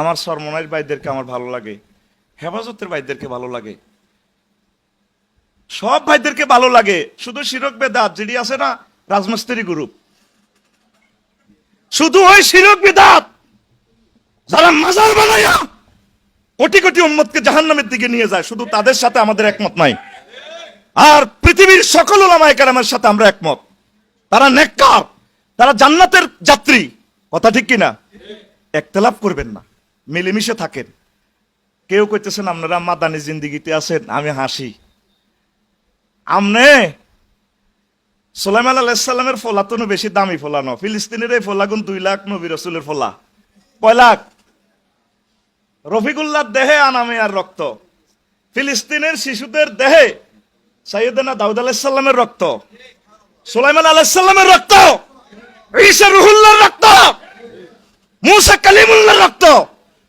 আমার সরমনাইর ভাইদেরকে আমার ভালো লাগে, হেফাজতের ভাইদেরকে ভালো লাগে। সব ভাইদেরকে ভালো লাগে, শুধু শিরক বেদাত যেটি আছে না, রাজমিস্ত্রি গ্রুপ শুধু ওই শিরক বেদাত, যারা মাজার বানায়া কোটি কোটি উম্মতকে জাহান্নামের দিকে নিয়ে যায়, শুধু তাদের সাথে আমাদের একমত নাই। আর পৃথিবীর সকল ওলামায়ে কেরামের সাথে আমরা একমত। তারা নেককার, তারা জান্নাতের যাত্রী। কথা ঠিক কিনা? একতলাপ করবেন না। মিলেমিশে থাকেন। কেউ কইতেছেন, আপনারা মাদানি জিন্দিগিতে আছেন, আমি হাসি। আমনে সোলাইমান আলাইসাল্লামের ফোলা তো বেশি দামি ফোলা ন। ফিলিস্তিনের এই ফোলা গুণ দুই লাখ নবী রসুলের ফোলা। কয় লাখ? রফিকুল্লাহ দেহে আনামে আর রক্ত। ফিলিস্তিনের শিশুদের দেহে সাইয়েদানা দাউদ আলাইসাল্লামের রক্ত। সুলাইমান আলাইসাল্লামের রক্ত। ঈসা রুহুল্লাহর রক্ত। মুসা কালিমুল্লাহর রক্ত।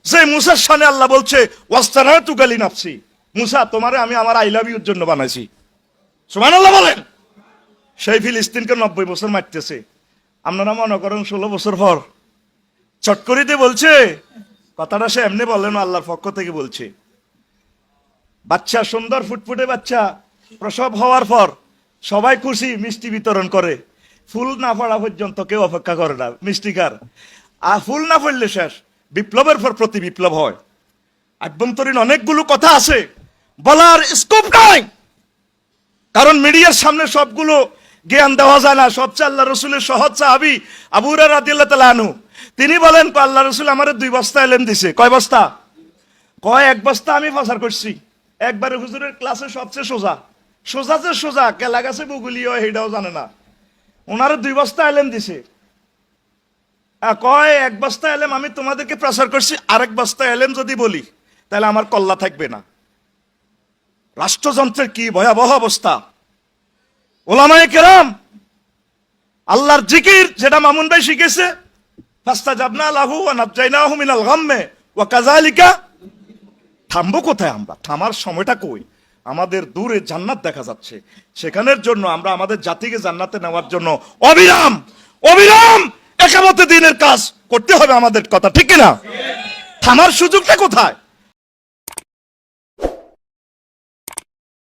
যে মুসার সামনে আল্লাহ বলছে ওয়াস্তানা তু গালি নাফসি। মুসা, তোমারে আমি আমার আই লাভ ইউর জন্য বানাইছি। সুমান আল্লাহ বলেন। সেই ফিলিস্তিনকে নব্বই বছর মারতেছে। আপনারা মনে করেন ষোলো বছর পর চট করে বলছে, কথাটা সে এমনি বলেন আল্লাহর পক্ষ থেকে বলছে। বাচ্চা, সুন্দর ফুটফুটে বাচ্চা, প্রসব হওয়ার পর সবাই খুশি, মিষ্টি বিতরণ করে। ফুল না পড়া পর্যন্ত কেউ অপেক্ষা করে না মিষ্টিকার আর ফুল না পড়লে শেষ। বিপ্লবের পর প্রতি বিপ্লব হয়। আভ্যন্তরীণ অনেকগুলো কথা আছে, বলার স্কোপ নাই। কারণ মিডিয়ার সামনে সবগুলো জ্ঞান দেওয়া যায় না। সবচেয়ে আল্লাহ রসুলের সহজ সাহাবি আবুরা রাদিল্লাহ তালা আনু তিনি বলেন আল্লাহ রসুল আমার দুই বস্তা এলেন দিছে। কয় বস্তা? কয়, এক বস্তা আমি প্রচার করছি। একবারে হুজুরের ক্লাসে সবচেয়ে সোজা। সোজা যে সোজা, কেলা গাছে বুগুলিও সেইটাও জানে না। ওনারে দুই বস্তা এলেন দিছে। কয়, এক বস্তা এলেম, আমি তোমাদেরকে প্রচার করছি, আরেক বস্তা এলেম যদি বলি, তাহলে আমার কল্লা থাকবে না। রাষ্ট্রযন্ত্রের কি ভয়াবহ অবস্থা? ওলামায়ে কেরাম, আল্লাহর জিকির যেটা মামুন ভাই শিখেছে ফাস্তা জাবনা লাহু ওয়া নাবজাইনাহু মিনাল গাম্মে, ওয়া কাযালিকা, থামবো কোথায় আমরা? থামার সময়টা কই? আমাদের দূরে জান্নাত দেখা যাচ্ছে। সেখানের জন্য আমরা আমাদের জাতিকে জান্নাতে নেওয়ার জন্য অবিরাম অবিরাম একামতে দিনের কাজ করতে হবে আমাদের কথা ঠিক না থামার সুযোগটা কোথায়?